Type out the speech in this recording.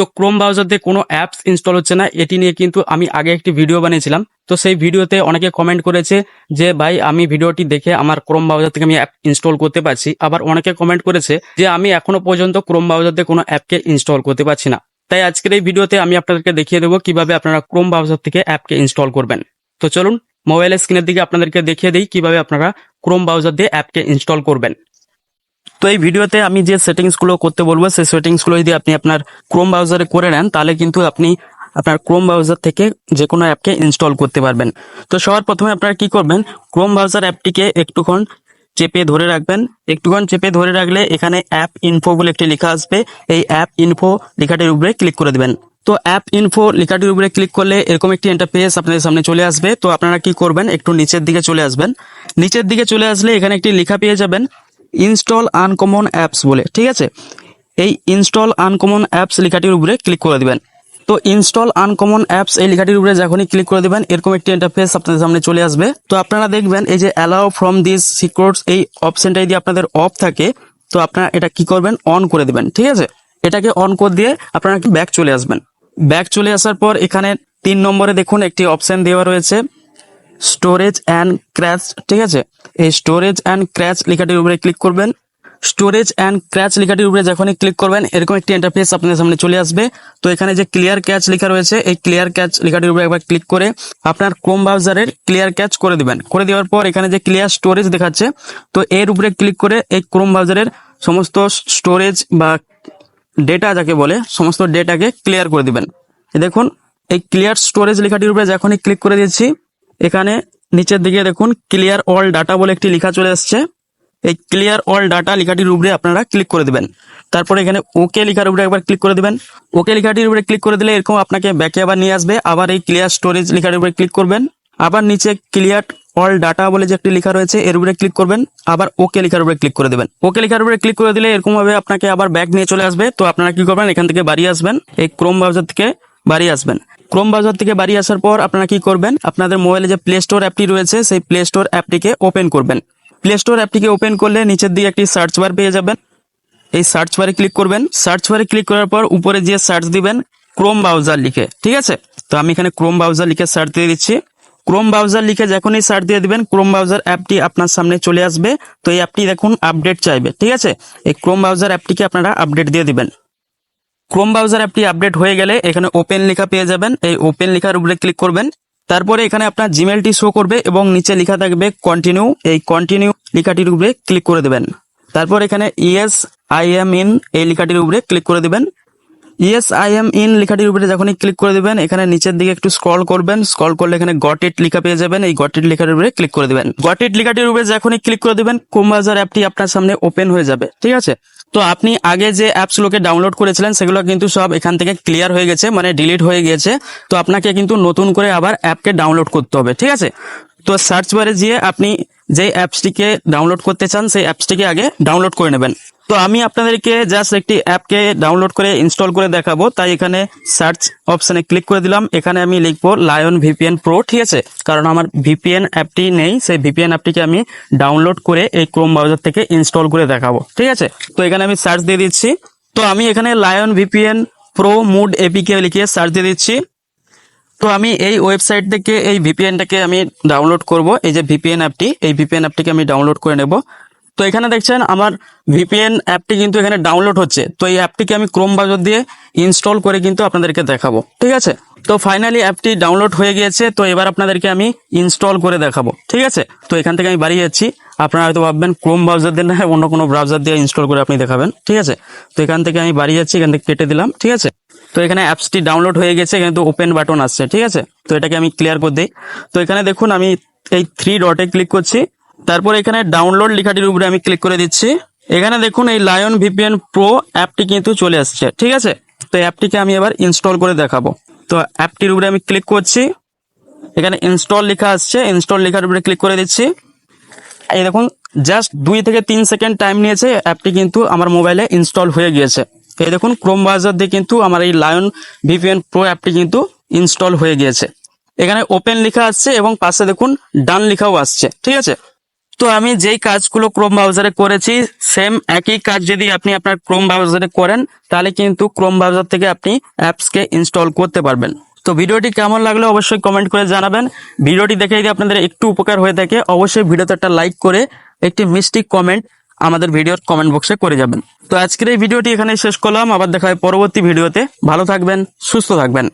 তো Chrome browser দিয়ে কোনো অ্যাপস ইনস্টল হচ্ছে না, এটি নিয়ে কিন্তু আমি আগে একটি ভিডিও বানিয়েছিলাম। তো সেই ভিডিওতে অনেকে কমেন্ট করেছে যে, ভাই, আমি ভিডিওটি দেখে আমার ক্রোম ব্রাউজার থেকে আমি অ্যাপ ইনস্টল করতে পারছি। আবার অনেকে কমেন্ট করেছে যে, আমি এখনও পর্যন্ত ক্রোম ব্রাউজার দিয়ে কোনো অ্যাপকে ইনস্টল করতে পারছি না। তাই আজকের এই ভিডিওতে আমি আপনাদেরকে দেখিয়ে দেবো কীভাবে আপনারা ক্রোম ব্রাউজার থেকে অ্যাপকে ইনস্টল করবেন। তো চলুন মোবাইলের স্ক্রিনের দিকে আপনাদেরকে দেখিয়ে দিই কীভাবে আপনারা ক্রোম ব্রাউজার দিয়ে অ্যাপকে ইনস্টল করবেন। তো এই ভিডিওতে আমি যে সেটিংসগুলো করতে বলব, সেই সেটিংসগুলো যদি আপনি আপনার ক্রোম ব্রাউজারে করে নেন, তাহলে কিন্তু আপনি আপনার ক্রোম ব্রাউজার থেকে যে কোনো অ্যাপকে ইনস্টল করতে পারবেন। তো সবার প্রথমে আপনারা কি করবেন ক্রোম ব্রাউজার অ্যাপটিকে একটুক্ষণ চেপে ধরে রাখবেন। একটুক্ষণ চেপে ধরে রাখলে এখানে অ্যাপ ইনফো বলে একটি লেখা আসবে। এই অ্যাপ ইনফো লেখাটির উপরে ক্লিক করে দেবেন। তো অ্যাপ ইনফো লেখাটির উপরে ক্লিক করলে এরকম একটি ইন্টারফেস আপনাদের সামনে চলে আসবে। তো আপনারা কি করবেন, একটু নিচের দিকে চলে আসবেন। নিচের দিকে চলে আসলে এখানে একটি লেখা পেয়ে যাবেন। ইনস্টল আনকমন অ্যাপস বলে, ঠিক আছে? এই ইনস্টল আনকমন অ্যাপস লেখাটির উপরে ক্লিক করে দেবেন। তো ইনস্টল আনকমন অ্যাপস এই লেখাটির উপরে যখনই ক্লিক করে দিবেন, এরকম একটি ইন্টারফেস আপনাদের সামনে চলে আসবে। তো আপনারা দেখবেন এই যে অ্যালাউ ফ্রম দিস সিক্রেটস এই অপশনটা যদি আপনাদের অফ থাকে। তো আপনারা এটা কি করবেন? অন করে দেবেন, ঠিক আছে? এটাকে অন করে দিয়ে আপনারা ব্যাক চলে আসবেন। ব্যাক চলে আসার পর এখানে তিন নম্বরে দেখুন একটি অপশন দেওয়া রয়েছে। স্টোরেজ অ্যান্ড ক্র্যাচ, ঠিক আছে? এই স্টোরেজ অ্যান্ড ক্র্যাচ লেখাটির উপরে ক্লিক করবেন। স্টোরেজ অ্যান্ড ক্র্যাচ লেখাটির উপরে যখনই ক্লিক করবেন, এরকম একটি ইন্টারফেস আপনাদের সামনে চলে আসবে। তো এখানে যে ক্লিয়ার ক্যাচ লেখা রয়েছে, এই ক্লিয়ার ক্যাচ লেখাটির উপরে একবার ক্লিক করে আপনার ক্রোম ব্রাউজারের ক্লিয়ার ক্যাচ করে দিবেন। করে দেওয়ার পর এখানে যে ক্লিয়ার স্টোরেজ দেখাচ্ছে, তো এর উপরে ক্লিক করে এই ক্রোম ব্রাউজারের সমস্ত স্টোরেজ বা ডেটা যাকে বলে, সমস্ত ডেটাকে ক্লিয়ার করে দিবেন। দেখুন, এই ক্লিয়ার স্টোরেজ লেখাটির উপরে যখনই ক্লিক করে দিয়েছি এখানে নিচের দিকে দেখুন ক্লিয়ার অল ডাটা বলে একটি লেখা চলে আসছে এই ক্লিয়ার অল ডাটা লেখাটির উপরে আপনারা ক্লিক করে দিবেন। তারপরে এখানে ওকে লেখার উপরে একবার ক্লিক করে দিবেন। ওকে লেখাটির উপরে ক্লিক করে দিলে এরকম আপনাকে ব্যাকে আবার নিয়ে আসবে। আবার এই ক্লিয়ার স্টোরেজ লেখার উপরে ক্লিক করবেন। আবার নিচে ক্লিয়ার অল ডাটা বলে যে একটি লেখা রয়েছে, এর উপরে ক্লিক করবেন। আবার ওকে লেখার উপরে ক্লিক করে দেবেন। ওকে লেখার উপরে ক্লিক করে দিলে এরকমভাবে আপনাকে আবার ব্যাক নিয়ে চলে আসবে। তো আপনারা কি করবেন? এখান থেকে বাড়ি আসবেন। এই ক্রোম ব্রাউজার থেকে বাড়ি আসবেন। ক্রোম ব্রাউজার থেকে বাড়ি আসার পর আপনারা কি করবেন? আপনাদের মোবাইলে যে প্লে স্টোর অ্যাপটি রয়েছে, সেই প্লে স্টোর অ্যাপটিকে ওপেন করবেন। প্লে স্টোর অ্যাপটিকে ওপেন করলে নিচের দিকে একটি সার্চ বার পেয়ে যাবেন। এই সার্চ বারে ক্লিক করবেন। সার্চ বারে ক্লিক করার পর উপরে যে সার্চ দিবেন ক্রোম ব্রাউজার লিখে, ঠিক আছে? তো আমি এখানে ক্রোম ব্রাউজার লিখে সার্চ দিয়ে দিচ্ছি। ক্রোম ব্রাউজার লিখে যখনই সার্চ দিয়ে দিবেন ক্রোম ব্রাউজার অ্যাপটি আপনার সামনে চলে আসবে। তো এই অ্যাপটি দেখুন আপডেট চাইবে, ঠিক আছে? এই ক্রোম ব্রাউজার অ্যাপটিকে আপনারা আপডেট দিয়ে দিবেন। ক্রোম ব্রাউজার অ্যাপটি আপডেট হয়ে গেলে এখানে ওপেন লেখা পেয়ে যাবেন। এই ওপেন লেখার উপরে ক্লিক করবেন। তারপরে এখানে আপনার জিমেলটি শো করবে এবং নিচে লেখা থাকবে কন্টিনিউ এই কন্টিনিউ লেখাটির উপরে ক্লিক করে দেবেন। তারপর এখানে ইএস আই এম ইন এই লেখাটির উপরে ক্লিক করে দেবেন। ইয়েস আই এম ইন লেখাটির উপরে যখনই ক্লিক করে দিবেন, এখানে নিচের দিকে একটু স্ক্রল করবেন। স্ক্রল করলে এখানে গট ইট লেখা পেয়ে যাবেন। এই গট ইট লেখাটির উপরে ক্লিক করে দেবেন। গট ইট লেখাটির উপরে যখনই ক্লিক করে দিবেন কোমবাজার অ্যাপটি আপনার সামনে ওপেন হয়ে যাবে। ঠিক আছে? তো আপনি আগে যে অ্যাপসগুলোকে ডাউনলোড করেছিলেন, সেগুলো কিন্তু সব এখান থেকে ক্লিয়ার হয়ে গেছে মানে ডিলিট হয়ে গেছে তো আপনাকে কিন্তু নতুন করে আবার অ্যাপকে ডাউনলোড করতে হবে, ঠিক আছে? তো সার্চ বারে গিয়ে আপনি যে অ্যাপসটিকে ডাউনলোড করতে চান, সেই অ্যাপসটিকে আগে ডাউনলোড করে নেবেন। তো আমি আপনাদেরকে জাস্ট একটি অ্যাপকে ডাউনলোড করে ইনস্টল করে দেখাবো। তাই এখানে সার্চ অপশনে ক্লিক করে দিলাম। এখানে আমি লিখব লায়ন ভিপিএন প্রো ঠিক আছে? কারণ আমার ভিপিএন অ্যাপটি নেই, সেই ভিপিএন অ্যাপটিকে আমি ডাউনলোড করে এই ক্রোম ব্রাউজার থেকে ইনস্টল করে দেখাবো, ঠিক আছে? তো এখানে আমি সার্চ দিয়ে দিচ্ছি। তো আমি এখানে lion VPN pro mod APK লিখে সার্চ দিয়ে দিচ্ছি। তো আমি এই ওয়েবসাইট থেকে এই ভিপিএনটাকে আমি ডাউনলোড করব। এই যে ভিপিএন অ্যাপটি, এই ভিপিএন অ্যাপটিকে আমি ডাউনলোড করে নেব। তো এখানে দেখছেন আমার ভিপিএন অ্যাপটি কিন্তু এখানে ডাউনলোড হচ্ছে। তো এই অ্যাপটিকে আমি ক্রোম ব্রাউজার দিয়ে ইনস্টল করে কিন্তু আপনাদেরকে দেখাবো। ঠিক আছে? তো ফাইনালি অ্যাপটি ডাউনলোড হয়ে গিয়েছে, তো এবার আপনাদেরকে আমি ইনস্টল করে দেখাবো। ঠিক আছে? তো এখান থেকে আমি বাড়িয়ে যাচ্ছি। আপনারা হয়তো ভাববেন ক্রোম ব্রাউজার দিয়ে না, অন্য কোনো ব্রাউজার দিয়ে ইনস্টল করে আপনি দেখাবেন। ঠিক আছে? তো এখান থেকে আমি বাড়িয়ে যাচ্ছি, এখান থেকে কেটে দিলাম। ঠিক আছে? তো এখানে অ্যাপসটি ডাউনলোড হয়ে গেছে কিন্তু ওপেন বাটন আসছে। ঠিক আছে? তো এটাকে আমি ক্লিয়ার করে দিই। তো এখানে দেখুন, আমি এই থ্রি ডটে ক্লিক করছি। তারপর এখানে ডাউনলোড লেখাটির উপরে আমি ক্লিক করে দিচ্ছি। এখানে দেখুন এই লায়ন ভিপিএন প্রো অ্যাপটি কিন্তু চলে আসছে, ঠিক আছে? তো অ্যাপটিকে আমি এবার ইনস্টল করে দেখাবো। তো অ্যাপটির উপরে আমি ক্লিক করছি। এখানে ইনস্টল লেখা আসছে ইনস্টল লেখার উপরে ক্লিক করে দিচ্ছি। এই দেখুন জাস্ট দুই থেকে তিন সেকেন্ড টাইম নিয়েছে অ্যাপটি কিন্তু আমার মোবাইলে ইনস্টল হয়ে গিয়েছে। এই দেখুন ক্রোম ব্রাউজার দিয়ে কিন্তু আমার এই লায়ন ভিপিএন প্রো অ্যাপটি কিন্তু ইনস্টল হয়ে গিয়েছে। এখানে ওপেন লেখা আসছে এবং পাশে দেখুন ডান লেখাও আসছে, ঠিক আছে? তো আমি যেই কাজগুলো ক্রোম ব্রাউজারে করেছি সেম একই কাজ যদি আপনি আপনার ক্রোম ব্রাউজারে করেন, তাহলে কিন্তু ক্রোম ব্রাউজার থেকে আপনি অ্যাপসকে ইনস্টল করতে পারবেন। তো ভিডিওটি কেমন লাগল অবশ্যই কমেন্ট করে জানাবেন। ভিডিওটি দেখে যদি আপনাদের একটু উপকার হয়ে থাকে, অবশ্যই ভিডিওতে একটা লাইক করে একটি মিষ্টি কমেন্ট আমাদের ভিডিওর কমেন্ট বক্সে করে যাবেন। তো আজকের এই ভিডিওটি এখানে শেষ করলাম, আবার দেখা হয় পরবর্তী ভিডিওতে। ভালো থাকবেন, সুস্থ থাকবেন।